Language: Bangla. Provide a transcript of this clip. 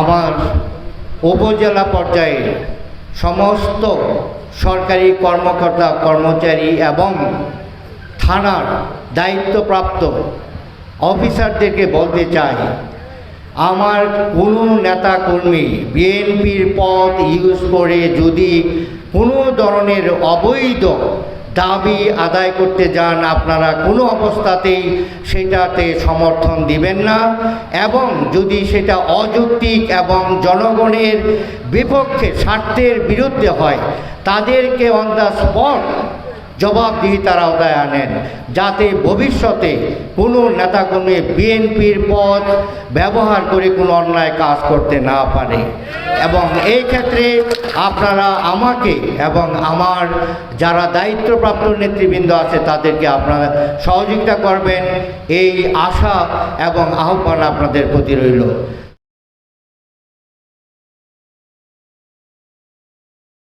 আমার উপজেলা পর্যায়ে সমস্ত সরকারি কর্মকর্তা, কর্মচারী এবং থানার দায়িত্বপ্রাপ্ত অফিসারদেরকে বলতে চাই, আমার কোনো নেতাকর্মী বিএনপির পদ ইউজ করে যদি কোনো ধরনের অবৈধ দাবি আদায় করতে যান আপনারা কোনো অবস্থাতেই, সেটাতে সমর্থন দিবেন না এবং যদি সেটা অযৌক্তিক এবং জনগণের বিপক্ষে স্বার্থের বিরুদ্ধে হয়, তাদেরকে অন দ্য স্পট জবাবদিহিতার আওতায় আনেন। যাতে ভবিষ্যতে কোনো নেতাকর্মী বিএনপির পদ ব্যবহার করে কোনো অন্যায় কাজ করতে না পারে। এবং এই ক্ষেত্রে আপনারা আমাকে এবং আমার যারা দায়িত্বপ্রাপ্ত নেতৃবৃন্দ আছে, তাদেরকে আপনারা সহযোগিতা করবেন। এই আশা এবং আহ্বান আপনাদের প্রতি রইল।